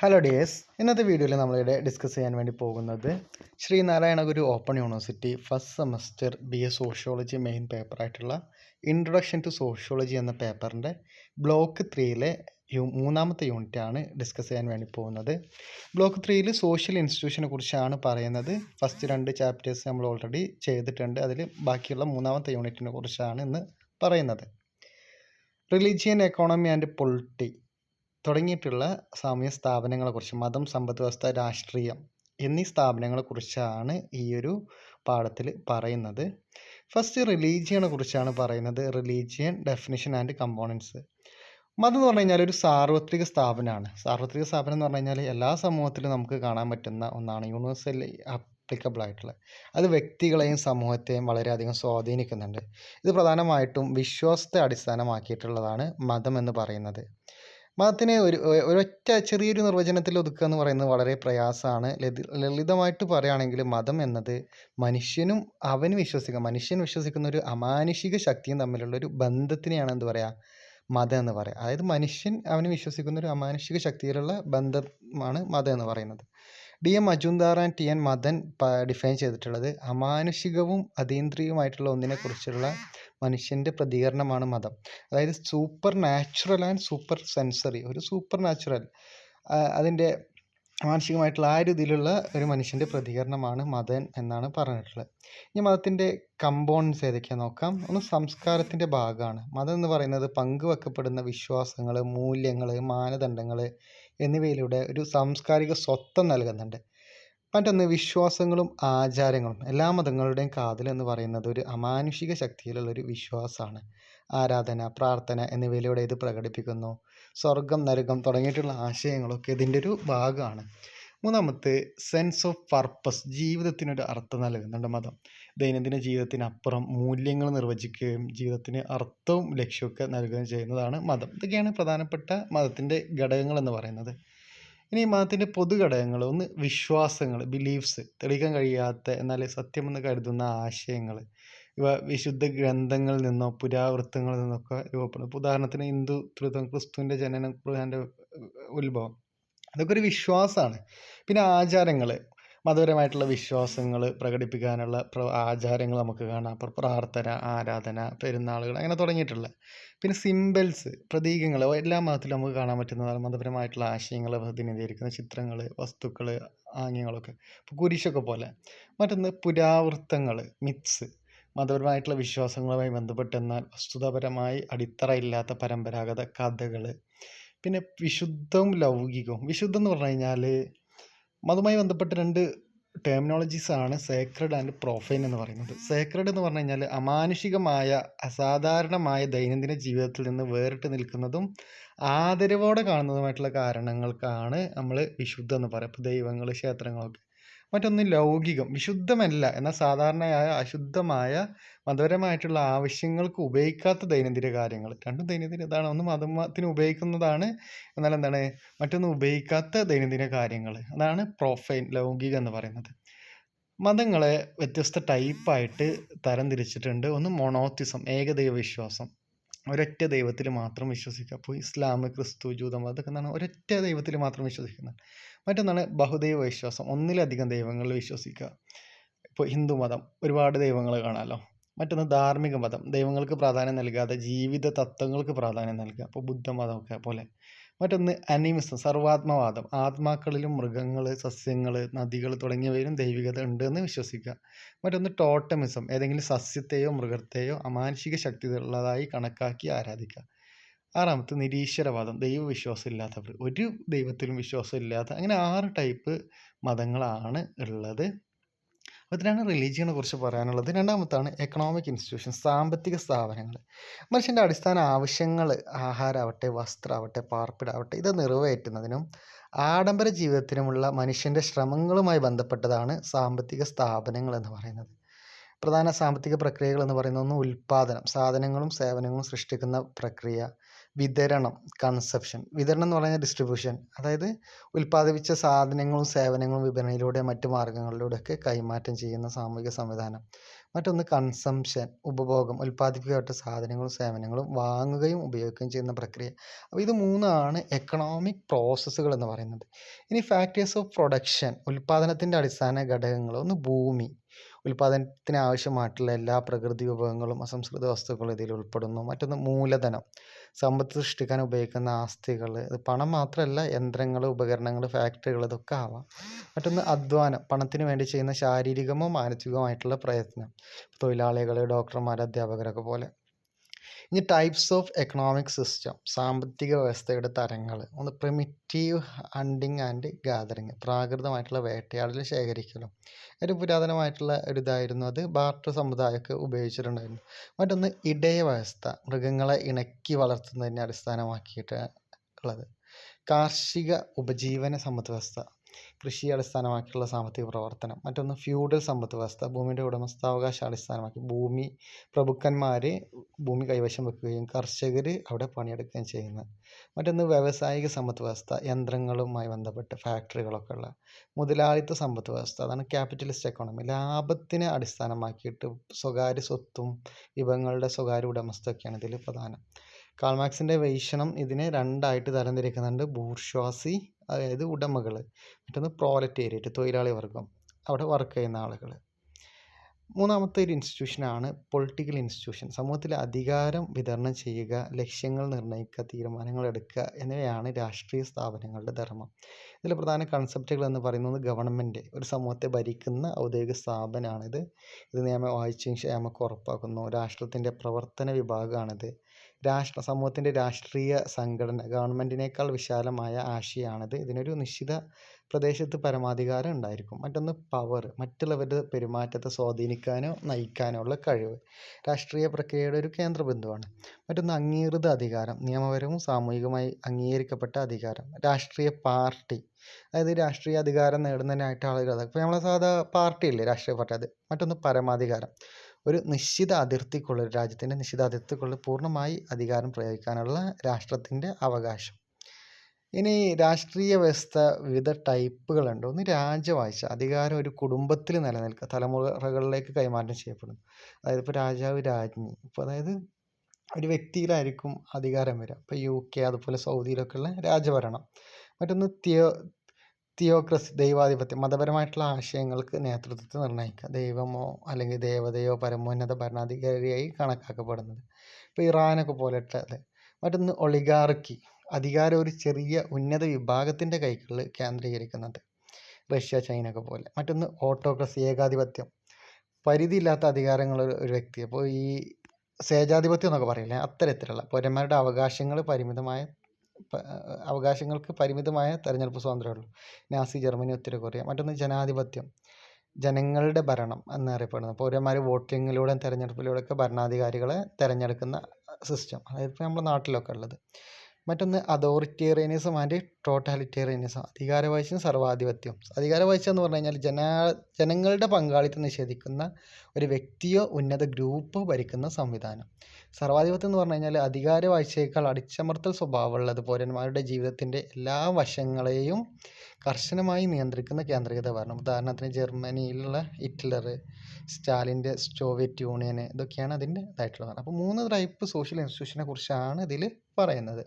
Hello dears ഇന്നത്തെ വീഡിയോയിൽ നമ്മളിവിടെ ഡിസ്കസ് ചെയ്യാൻ വേണ്ടി പോകുന്നത് Sree Narayana Guru open university first semester B A sociology main പേപ്പറായിട്ടുള്ള introduction to sociology എന്ന പേപ്പറിന്റെ ബ്ലോക്ക് ത്രീയിലെ യു മൂന്നാമത്തെ യൂണിറ്റാണ് ഡിസ്കസ് ചെയ്യാൻ വേണ്ടി പോകുന്നത്. ബ്ലോക്ക് ത്രീയിൽ സോഷ്യൽ ഇൻസ്റ്റിറ്റ്യൂഷനെ കുറിച്ചാണ് പറയുന്നത്. ഫസ്റ്റ് രണ്ട് ചാപ്റ്റേഴ്സ് നമ്മൾ ഓൾറെഡി ചെയ്തിട്ടുണ്ട്. അതിൽ ബാക്കിയുള്ള മൂന്നാമത്തെ യൂണിറ്റിനെ കുറിച്ചാണ് ഇന്ന് പറയുന്നത്. റിലീജിയൻ എക്കോണമി ആൻഡ് പൊളിറ്റി തുടങ്ങിയിട്ടുള്ള സാമൂഹ്യ സ്ഥാപനങ്ങളെക്കുറിച്ച് മതം സമ്പദ് വ്യവസ്ഥ രാഷ്ട്രീയം എന്നീ സ്ഥാപനങ്ങളെക്കുറിച്ചാണ് ഈ ഒരു പാഠത്തിൽ പറയുന്നത്. ഫസ്റ്റ് റിലീജിയനെ കുറിച്ചാണ് പറയുന്നത്. റിലീജിയൻ ഡെഫിനിഷൻ ആൻഡ് കമ്പോണൻസ് മതം എന്ന് പറഞ്ഞു കഴിഞ്ഞാൽ ഒരു സാർവത്രിക സ്ഥാപനമാണ്. സാർവത്രിക സ്ഥാപനം എന്ന് പറഞ്ഞു കഴിഞ്ഞാൽ എല്ലാ സമൂഹത്തിലും നമുക്ക് കാണാൻ പറ്റുന്ന ഒന്നാണ്. യൂണിവേഴ്സലി അപ്ലിക്കബിൾ ആയിട്ടുള്ള. അത് വ്യക്തികളെയും സമൂഹത്തെയും വളരെയധികം സ്വാധീനിക്കുന്നുണ്ട്. ഇത് പ്രധാനമായിട്ടും വിശ്വാസത്തെ അടിസ്ഥാനമാക്കിയിട്ടുള്ളതാണ് മതം എന്ന് പറയുന്നത്. മതത്തിനെ ഒരു ഒരൊറ്റ ചെറിയൊരു നിർവചനത്തിൽ ഒതുക്കുക എന്ന് പറയുന്നത് വളരെ പ്രയാസമാണ്. ലളിതമായിട്ട് പറയുകയാണെങ്കിൽ മതം എന്നത് മനുഷ്യനും അവൻ വിശ്വസിക്കുക മനുഷ്യൻ വിശ്വസിക്കുന്ന ഒരു അമാനുഷിക ശക്തിയും തമ്മിലുള്ള ഒരു ബന്ധത്തിനെയാണ് എന്ത് പറയുക മതം എന്ന് പറയുക. അതായത് മനുഷ്യൻ അവന് വിശ്വസിക്കുന്ന ഒരു അമാനുഷിക ശക്തിയിലുള്ള ബന്ധമാണ് മതം എന്ന് പറയുന്നത്. D M Majumdar and T N Madan define ചെയ്തിട്ടുള്ളത് അമാനുഷികവും അതീന്ദ്രിയവുമായിട്ടുള്ള ഒന്നിനെക്കുറിച്ചുള്ള മനുഷ്യന്റെ പ്രതികരണമാണ് മതം. അതായത് supernatural and supersensory ഒരു സൂപ്പർ നാച്ചുറൽ അതിന്റെ മാനസികമായിട്ടുള്ള ആ ഒരു ഒരു മനുഷ്യന്റെ പ്രതികരണമാണ് മതൻ എന്നാണ് പറഞ്ഞിട്ടുള്ളത്. ഈ മതത്തിന്റെ കമ്പോണൻസ് ഏതൊക്കെയാണ് നോക്കാം. ഒന്ന് സംസ്കാരത്തിന്റെ ഭാഗമാണ്. മതം എന്ന് പറയുന്നത് പങ്കുവെക്കപ്പെടുന്ന വിശ്വാസങ്ങൾ മൂല്യങ്ങൾ മാനദണ്ഡങ്ങൾ എന്നിവയിലൂടെ ഒരു സാംസ്കാരിക സ്വത്വം നൽകുന്നുണ്ട്. മറ്റൊന്ന് വിശ്വാസങ്ങളും ആചാരങ്ങളും. എല്ലാ മതങ്ങളുടെയും കാതൽ എന്ന് പറയുന്നത് ഒരു അമാനുഷിക ശക്തിയിലുള്ള ഒരു വിശ്വാസമാണ്. ആരാധന പ്രാർത്ഥന എന്നിവയിലൂടെ ഇത് പ്രകടിപ്പിക്കുന്നു. സ്വർഗം നരകം തുടങ്ങിയിട്ടുള്ള ആശയങ്ങളൊക്കെ ഇതിന്റെ ഒരു ഭാഗമാണ്. മൂന്നാമത്തെ സെൻസ് ഓഫ് പർപ്പസ് ജീവിതത്തിനൊരു അർത്ഥം നൽകുന്നുണ്ട് മതം. ദൈനംദിന ജീവിതത്തിനപ്പുറം മൂല്യങ്ങൾ നിർവചിക്കുകയും ജീവിതത്തിന് അർത്ഥവും ലക്ഷ്യമൊക്കെ നൽകുകയും ചെയ്യുന്നതാണ് മതം. ഇതൊക്കെയാണ് പ്രധാനപ്പെട്ട മതത്തിന്റെ ഘടകങ്ങൾ എന്ന് പറയുന്നത്. ഇനി മതത്തിന്റെ പൊതുഘടകങ്ങൾ ഒന്ന് വിശ്വാസങ്ങൾ ബിലീഫ്സ് തെളിയിക്കാൻ കഴിയാത്ത എന്നാൽ സത്യമെന്ന് കരുതുന്ന ആശയങ്ങൾ. ഇവ വിശുദ്ധ ഗ്രന്ഥങ്ങളിൽ നിന്നോ പുരാവൃത്തങ്ങളിൽ നിന്നൊക്കെ രൂപപ്പെടുന്നു. ഉദാഹരണത്തിന് ഹിന്ദു ത്രിതം ക്രിസ്തുവിന്റെ ജനനം ഖുർആന്റെ ഉത്ഭവം. അതൊക്കെ ഒരു വിശ്വാസമാണ്. പിന്നെ ആചാരങ്ങൾ. മതപരമായിട്ടുള്ള വിശ്വാസങ്ങൾ പ്രകടിപ്പിക്കാനുള്ള ആചാരങ്ങൾ നമുക്ക് കാണാം. അപ്പോൾ പ്രാർത്ഥന ആരാധന പെരുന്നാളുകൾ അങ്ങനെ തുടങ്ങിയിട്ടുള്ള. പിന്നെ സിമ്പിൾസ് പ്രതീകങ്ങൾ എല്ലാ മതത്തിലും നമുക്ക് കാണാൻ പറ്റുന്നതാണ്. മതപരമായിട്ടുള്ള ആശയങ്ങൾ പ്രതിനിധീകരിക്കുന്ന ചിത്രങ്ങൾ വസ്തുക്കൾ ആംഗ്യങ്ങളൊക്കെ. ഇപ്പോൾ കുരിശൊക്കെ പോലെ. മറ്റൊന്ന് പുരാവൃത്തങ്ങൾ മിത്സ് മതപരമായിട്ടുള്ള വിശ്വാസങ്ങളുമായി ബന്ധപ്പെട്ടെന്നാൽ വസ്തുതാപരമായി അടിത്തറയില്ലാത്ത പരമ്പരാഗത കഥകൾ പിന്നെ വിശുദ്ധവും ലൗകികവും. വിശുദ്ധം എന്ന് പറഞ്ഞു കഴിഞ്ഞാൽ മതവുമായി ബന്ധപ്പെട്ട് രണ്ട് ആണ് സേക്രഡ് ആൻഡ് പ്രൊഫൈൻ എന്ന് പറയുന്നത്. സേക്രഡ് എന്ന് പറഞ്ഞു കഴിഞ്ഞാൽ അമാനുഷികമായ അസാധാരണമായ ദൈനംദിന ജീവിതത്തിൽ നിന്ന് വേറിട്ട് നിൽക്കുന്നതും ആദരവോടെ കാണുന്നതുമായിട്ടുള്ള കാരണങ്ങൾക്കാണ് നമ്മൾ വിശുദ്ധ എന്ന് പറയുക. ഇപ്പോൾ ദൈവങ്ങൾ ക്ഷേത്രങ്ങളൊക്കെ. മറ്റൊന്ന് ലൗകികം വിശുദ്ധമല്ല എന്നാൽ സാധാരണയായ അശുദ്ധമായ മതപരമായിട്ടുള്ള ആവശ്യങ്ങൾക്ക് ഉപയോഗിക്കാത്ത ദൈനംദിന കാര്യങ്ങൾ. രണ്ടും ദൈനംദിന ഇതാണ്. ഒന്ന് മതത്തിന് ഉപയോഗിക്കുന്നതാണ്. എന്നാൽ എന്താണ്? മറ്റൊന്ന് ഉപയോഗിക്കാത്ത ദൈനംദിന കാര്യങ്ങൾ. അതാണ് പ്രൊഫൈൻ ലൗകികം എന്ന് പറയുന്നത്. മതങ്ങളെ വ്യത്യസ്ത ടൈപ്പായിട്ട് തരംതിരിച്ചിട്ടുണ്ട്. ഒന്ന് മൊണോത്തിസം ഏകദൈവ വിശ്വാസം ഒരൊറ്റ ദൈവത്തിൽ മാത്രം വിശ്വസിക്കുക. അപ്പോൾ ഇസ്ലാം ക്രിസ്തു ജൂതം അതൊക്കെ എന്താണ് ഒരൊറ്റ ദൈവത്തിൽ മാത്രം വിശ്വസിക്കുന്നത്. മറ്റൊന്നാണ് ബഹുദൈവ വിശ്വാസം. ഒന്നിലധികം ദൈവങ്ങളിൽ വിശ്വസിക്കുക. ഇപ്പോൾ ഹിന്ദു മതം ഒരുപാട് ദൈവങ്ങൾ കാണാമല്ലോ മറ്റൊന്ന് ധാർമ്മിക മതം. ദൈവങ്ങൾക്ക് പ്രാധാന്യം നൽകാതെ ജീവിത തത്വങ്ങൾക്ക് പ്രാധാന്യം നൽകുക അപ്പോൾ ബുദ്ധമതമൊക്കെ പോലെ. മറ്റൊന്ന് അനിമിസം സർവാത്മവാദം. ആത്മാക്കളിലും മൃഗങ്ങൾ സസ്യങ്ങൾ നദികൾ തുടങ്ങിയവയിലും ദൈവികത ഉണ്ട് എന്ന് വിശ്വസിക്കുക. മറ്റൊന്ന് ടോട്ടമിസം ഏതെങ്കിലും സസ്യത്തെയോ മൃഗത്തെയോ അമാനുഷിക ശക്തി ഉള്ളതായി കണക്കാക്കി ആരാധിക്കുക. ആറാമത്തെ നിരീശ്വരവാദം ദൈവവിശ്വാസം ഇല്ലാത്തവർ ഒരു ദൈവത്തിലും വിശ്വാസം ഇല്ലാത്ത അങ്ങനെ ആറ് ടൈപ്പ് മതങ്ങളാണ് ഉള്ളത്. അതിനാണ് റിലീജിയനെ കുറിച്ച് പറയാനുള്ളത്. രണ്ടാമത്താണ് എക്കണോമിക് ഇൻസ്റ്റിറ്റ്യൂഷൻ സാമ്പത്തിക സ്ഥാപനങ്ങൾ. മനുഷ്യന്റെ അടിസ്ഥാന ആവശ്യങ്ങൾ ആഹാരമാവട്ടെ വസ്ത്രമാവട്ടെ പാർപ്പിടാവട്ടെ ഇത് നിറവേറ്റുന്നതിനും ആഡംബര ജീവിതത്തിനുമുള്ള മനുഷ്യന്റെ ശ്രമങ്ങളുമായി ബന്ധപ്പെട്ടതാണ് സാമ്പത്തിക സ്ഥാപനങ്ങൾ എന്ന് പറയുന്നത്. പ്രധാന സാമ്പത്തിക പ്രക്രിയകൾ എന്ന് പറയുന്ന ഒന്ന് ഉൽപ്പാദനം സാധനങ്ങളും സേവനങ്ങളും സൃഷ്ടിക്കുന്ന പ്രക്രിയ വിതരണം കൺസെപ്ഷൻ വിതരണം എന്ന് പറഞ്ഞാൽ ഡിസ്ട്രിബ്യൂഷൻ അതായത് ഉൽപ്പാദിപ്പിച്ച സാധനങ്ങളും സേവനങ്ങളും വിപണിയിലൂടെ മറ്റു മാർഗങ്ങളിലൂടെയൊക്കെ കൈമാറ്റം ചെയ്യുന്ന സാമൂഹിക സംവിധാനം. മറ്റൊന്ന് കൺസംഷൻ ഉപഭോഗം. ഉൽപ്പാദിപ്പിക്കപ്പെട്ട സാധനങ്ങളും സേവനങ്ങളും വാങ്ങുകയും ഉപയോഗിക്കുകയും ചെയ്യുന്ന പ്രക്രിയ. അപ്പോൾ ഇത് മൂന്നാണ് എക്കണോമിക് പ്രോസസ്സുകൾ എന്ന് പറയുന്നത്. ഇനി ഫാക്ടേഴ്സ് ഓഫ് പ്രൊഡക്ഷൻ ഉൽപ്പാദനത്തിന്റെ അടിസ്ഥാന ഘടകങ്ങൾ. ഒന്ന് ഭൂമി. ഉൽപ്പാദനത്തിന് ആവശ്യമായിട്ടുള്ള എല്ലാ പ്രകൃതി വിഭവങ്ങളും അസംസ്കൃത വസ്തുക്കളും ഇതിൽ ഉൾപ്പെടുന്നു. മറ്റൊന്ന് മൂലധനം. സമ്പത്ത് സൃഷ്ടിക്കാൻ ഉപയോഗിക്കുന്ന ആസ്തികൾ ഇത് പണം മാത്രമല്ല യന്ത്രങ്ങൾ ഉപകരണങ്ങൾ ഫാക്ടറികൾ ഇതൊക്കെ ആവാം. മറ്റൊന്ന് അധ്വാനം. പണത്തിന് വേണ്ടി ചെയ്യുന്ന ശാരീരികമോ മാനസികമോ ആയിട്ടുള്ള പ്രയത്നം. തൊഴിലാളികൾ ഡോക്ടർമാർ അധ്യാപകരൊക്കെ പോലെ. ഇനി ടൈപ്സ് ഓഫ് എക്കണോമിക് സിസ്റ്റം സാമ്പത്തിക വ്യവസ്ഥയുടെ തരങ്ങൾ ഒന്ന് പ്രിമിറ്റീവ് ഹണ്ടിങ് ആൻഡ് ഗാദറിങ് പ്രാകൃതമായിട്ടുള്ള വേട്ടയാടൽ ശേഖരിക്കലും. ഒരു പുരാതനമായിട്ടുള്ള ഒരു ഇതായിരുന്നു അത് ബാർട്ടർ സമുദായമൊക്കെ ഉപയോഗിച്ചിട്ടുണ്ടായിരുന്നു. മറ്റൊന്ന് ഇടയ വ്യവസ്ഥ മൃഗങ്ങളെ ഇണക്കി വളർത്തുന്നതിനെ അടിസ്ഥാനമാക്കിയിട്ട് ഉള്ളത്. കാർഷിക ഉപജീവന സമ്പദ് വ്യവസ്ഥ കൃഷിയെ അടിസ്ഥാനമാക്കിയുള്ള സാമ്പത്തിക പ്രവർത്തനം. മറ്റൊന്ന് ഫ്യൂഡൽ സമ്പത്ത് വ്യവസ്ഥ. ഭൂമിയുടെ ഉടമസ്ഥാവകാശം അടിസ്ഥാനമാക്കി ഭൂമി പ്രഭുക്കന്മാർ ഭൂമി കൈവശം വെക്കുകയും കർഷകർ അവിടെ പണിയെടുക്കുകയും ചെയ്യുന്നത് മറ്റൊന്ന് വ്യാവസായിക സമ്പത്ത് വ്യവസ്ഥ. യന്ത്രങ്ങളുമായി ബന്ധപ്പെട്ട് ഫാക്ടറികളൊക്കെ ഉള്ള മുതലാളിത്ത സമ്പത്ത് വ്യവസ്ഥ. അതാണ് ക്യാപിറ്റലിസ്റ്റ് എക്കോണമി. ലാഭത്തിനെ അടിസ്ഥാനമാക്കിയിട്ട് സ്വകാര്യ സ്വത്തും വിഭവങ്ങളുടെ സ്വകാര്യ ഉടമസ്ഥയൊക്കെയാണ് ഇതിൽ പ്രധാനം. കാൾമാക്സിന്റെ വീക്ഷണം ഇതിനെ രണ്ടായിട്ട് തരംതിരിക്കുന്നുണ്ട്. ബൂർഷ്വാസി അതായത് ഉടമകൾ മറ്റൊന്ന് പ്രോലറ്റേറിയറ്റ് തൊഴിലാളി വർഗം. അവിടെ വർക്ക് ചെയ്യുന്ന ആളുകൾ മൂന്നാമത്തെ ഒരു ഇൻസ്റ്റിറ്റ്യൂഷനാണ് പൊളിറ്റിക്കൽ ഇൻസ്റ്റിറ്റ്യൂഷൻ സമൂഹത്തിൽ അധികാരം വിതരണം ചെയ്യുക ലക്ഷ്യങ്ങൾ നിർണയിക്കുക തീരുമാനങ്ങൾ എടുക്കുക എന്നിവയാണ് രാഷ്ട്രീയ സ്ഥാപനങ്ങളുടെ ധർമ്മം. ഇതിൽ പ്രധാന കൺസെപ്റ്റുകൾ എന്ന് പറയുന്നത് ഗവൺമെന്റ് ഒരു സമൂഹത്തെ ഭരിക്കുന്ന ഔദ്യോഗിക സ്ഥാപനമാണിത്. ഇത് നിയമവാഴ്ചയും ക്ഷേമമൊക്കെ ഉറപ്പാക്കുന്നു. രാഷ്ട്രത്തിന്റെ പ്രവർത്തന വിഭാഗമാണിത്. രാഷ്ട്ര സമൂഹത്തിന്റെ രാഷ്ട്രീയ സംഘടന ഗവൺമെന്റിനേക്കാൾ വിശാലമായ ആശയമാണിത് ഇതിനൊരു നിശ്ചിത പ്രദേശത്ത് പരമാധികാരം ഉണ്ടായിരിക്കും. മറ്റൊന്ന് പവർ മറ്റുള്ളവരുടെ പെരുമാറ്റത്തെ സ്വാധീനിക്കാനോ നയിക്കാനോ ഉള്ള കഴിവ്. രാഷ്ട്രീയ പ്രക്രിയയുടെ ഒരു കേന്ദ്ര ബിന്ദുവാണ് മറ്റൊന്ന് അംഗീകൃത അധികാരം നിയമപരവും സാമൂഹികമായി അംഗീകരിക്കപ്പെട്ട അധികാരം. രാഷ്ട്രീയ പാർട്ടി അതായത് രാഷ്ട്രീയ അധികാരം നേടുന്നതിനായിട്ട് ആളുകൾ ഇപ്പോൾ നമ്മളെ സാധാ പാർട്ടി ഇല്ലേ രാഷ്ട്രീയ പാർട്ടി അത് മറ്റൊന്ന് പരമാധികാരം. ഒരു നിശ്ചിത അതിർത്തിക്കുള്ളിൽ രാജ്യത്തിന്റെ നിശ്ചിത അതിർത്തിക്കുള്ളിൽ പൂർണമായി അധികാരം പ്രയോഗിക്കാനുള്ള രാഷ്ട്രത്തിന്റെ അവകാശം. ഇനി രാഷ്ട്രീയ വ്യവസ്ഥ വിവിധ ടൈപ്പുകളുണ്ട്. ഒന്ന് രാജവാഴ്ച അധികാരം ഒരു കുടുംബത്തിൽ നിലനിൽക്കുക തലമുറകളിലേക്ക് കൈമാറ്റം ചെയ്യപ്പെടുന്നു. അതായത് ഇപ്പോൾ രാജാവ് രാജ്ഞി ഇപ്പോൾ അതായത് ഒരു വ്യക്തിയിലായിരിക്കും അധികാരം വരിക. ഇപ്പോൾ യു കെ അതുപോലെ സൗദിയിലൊക്കെയുള്ള രാജഭരണം. മറ്റൊന്ന് തിയോ തിയോക്രസി ദൈവാധിപത്യം മതപരമായിട്ടുള്ള ആശയങ്ങൾക്ക് നേതൃത്വത്തെ നിർണയിക്കുക. ദൈവമോ അല്ലെങ്കിൽ ദേവതയോ പരമോന്നത ഭരണാധികാരിയായി കണക്കാക്കപ്പെടുന്നത്. ഇപ്പോൾ ഇറാനൊക്കെ പോലത്തെ മറ്റൊന്ന് ഒളിഗാർക്കി അധികാരം ഒരു ചെറിയ ഉന്നത വിഭാഗത്തിന്റെ കൈകളിൽ കേന്ദ്രീകരിക്കുന്നത്. റഷ്യ ചൈന ഒക്കെ പോലെ. മറ്റൊന്ന് ഓട്ടോക്രസി ഏകാധിപത്യം. പരിധിയില്ലാത്ത അധികാരങ്ങൾ ഒരു വ്യക്തി. അപ്പോൾ ഈ സ്വേച്ഛാധിപത്യം എന്നൊക്കെ പറയില്ലേ? അത്തരത്തിലുള്ള. പൗരന്മാരുടെ അവകാശങ്ങൾ പരിമിതമായ അവകാശങ്ങൾക്ക് പരിമിതമായ തെരഞ്ഞെടുപ്പ് സ്വാതന്ത്ര്യമുള്ളൂ. നാസി ജർമ്മനി ഉത്തര കൊറിയ മറ്റൊന്ന് ജനാധിപത്യം. ജനങ്ങളുടെ ഭരണം എന്നറിയപ്പെടുന്നത്. പൗരന്മാർ വോട്ടിങ്ങിലൂടെ തിരഞ്ഞെടുപ്പിലൂടെയൊക്കെ ഭരണാധികാരികളെ തിരഞ്ഞെടുക്കുന്ന സിസ്റ്റം. അതായത് ഇപ്പോൾ നമ്മുടെ നാട്ടിലൊക്കെ ഉള്ളത്. മറ്റൊന്ന് അതോറിറ്റേറിയനിസം ആൻഡ് ടോട്ടാലിറ്റേറിയനിസം. അധികാരവാഴ്ചയും സർവാധിപത്യവും അധികാരവാഴ്ച എന്ന് പറഞ്ഞു കഴിഞ്ഞാൽ ജനാ ജനങ്ങളുടെ പങ്കാളിത്തം നിഷേധിക്കുന്ന ഒരു വ്യക്തിയോ ഉന്നത ഗ്രൂപ്പോ ഭരിക്കുന്ന സംവിധാനം. സർവാധിപത്യം എന്ന് പറഞ്ഞു കഴിഞ്ഞാൽ അധികാരവാഴ്ചയേക്കാൾ അടിച്ചമർത്തൽ സ്വഭാവമുള്ളത് പൗരന്മാരുടെ ജീവിതത്തിന്റെ എല്ലാ വശങ്ങളെയും കർശനമായി നിയന്ത്രിക്കുന്ന കേന്ദ്രീകൃത ഭരണം. ഉദാഹരണത്തിന് ജർമ്മനിയിലുള്ള ഹിറ്റ്ലർ സ്റ്റാലിന്റെ സോവിയറ്റ് യൂണിയൻ ഇതൊക്കെയാണ് അതിന്റെ ഇതായിട്ടുള്ളത്. അപ്പോൾ മൂന്ന് ടൈപ്പ് സോഷ്യൽ ഇൻസ്റ്റിറ്റ്യൂഷനെ കുറിച്ചാണ് ഇതിൽ പറയുന്നത്.